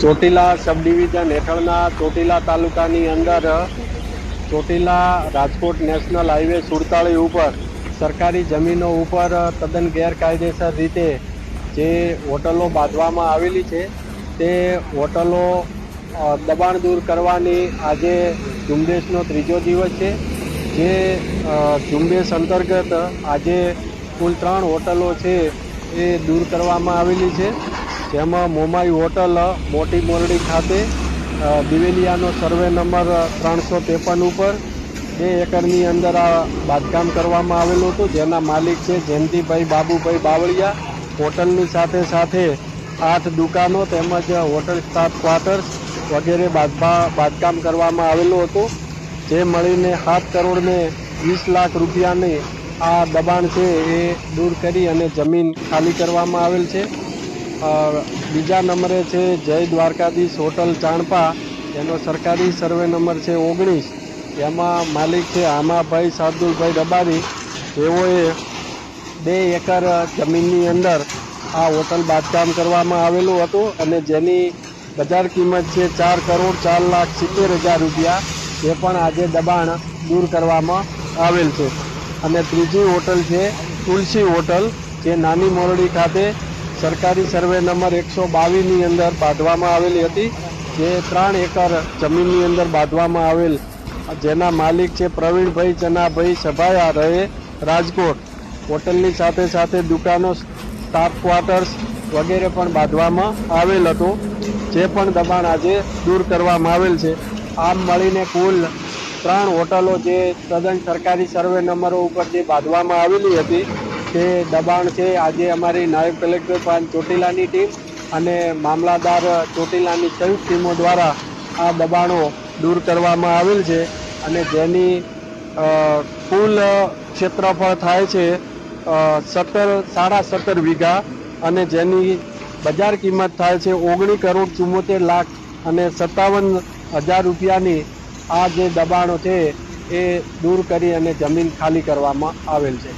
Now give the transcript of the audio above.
ચોટીલા સબ division હેઠળના ચોટીલા તાલુકાની અંદર, ચોટીલા રાજકોટ નેશનલ હાઈવે સુડતાળી ઉપર સરકારી જમીનો ઉપર તદ્દન ગેરકાયદેસર રીતે જે હોટલો બાંધવામાં આવેલી છે, તે હોટલો દબાણ દૂર કરવાની આજે ઝુંબેશનો ત્રીજો દિવસ છે, જે ઝુંબેશ અંતર્ગત આજે કુલ ત્રણ હોટલો છે એ દૂર કરવામાં આવેલી છે. જેમાં મોમાઈ હોટલ, મોટી મોરડી ખાતે દિવેલિયાનો સર્વે નંબર ત્રણસો ત્રેપન ઉપર બે એકરની અંદર આ બાંધકામ કરવામાં આવેલું હતું. જેના માલિક છે જયંતિભાઈ બાબુભાઈ બાવળિયા. હોટલની સાથે સાથે આઠ દુકાનો તેમજ હોટલ સ્ટાફ ક્વાર્ટર્સ વગેરે બાંધકામ કરવામાં આવેલું હતું. જે મળીને સાત કરોડને વીસ લાખ રૂપિયાની આ દબાણ છે એ દૂર કરી અને જમીન ખાલી કરવામાં આવેલ છે. બીજા નંબરે છે જય દ્વારકાધીશ હોટલ ચાણપા. એનો સરકારી સર્વે નંબર છે ઓગણીસ. એમાં માલિક છે આમાભાઈ શાર્દુલભાઈ રબારી તેઓએ બે એકર જમીનની અંદર આ હોટલ બાંધકામ કરવામાં આવેલું હતું અને જેની બજાર કિંમત છે ચાર કરોડ ચાર લાખ સિત્તેર હજાર રૂપિયા. એ પણ આજે દબાણ દૂર કરવામાં આવેલ છે. અને ત્રીજી હોટલ છે તુલસી હોટલ, જે નાની મોરડી ખાતે સરકારી સર્વે નંબર એકસો બાવીસની અંદર બાંધવામાં આવેલી હતી, જે ત્રણ એકર જમીનની અંદર બાંધવામાં આવેલ. જેના માલિક છે પ્રવીણભાઈ ચનાભાઈ સભાયા રહે રાજકોટ. હોટલની સાથે સાથે દુકાનો સ્ટાફ ક્વાર્ટર્સ વગેરે પણ બાંધવામાં આવેલ હતું, જે પણ દબાણ આજે દૂર કરવામાં આવેલ છે. આમ મળીને કુલ ત્રણ હોટલો જે તદ્દન સરકારી સર્વે નંબરો ઉપર જે બાંધવામાં આવેલી હતી, તે દબાણ છે. આજે અમારી નાયબ કલેક્ટર પાન ચોટીલાની ટીમ અને મામલાદાર ચોટીલાની સંયુક્ત ટીમો દ્વારા આ દબાણો દૂર કરવામાં આવેલ છે અને જેની કુલ ક્ષેત્રફળ થાય છે સત્તર, સાડા સત્તર વીઘા અને જેની બજાર કિંમત થાય છે ઓગણી કરોડ ચુમ્મોતેર લાખ અને સત્તાવન હજાર રૂપિયાની આ જે દબાણો છે એ દૂર કરી અને જમીન ખાલી કરવામાં આવેલ છે.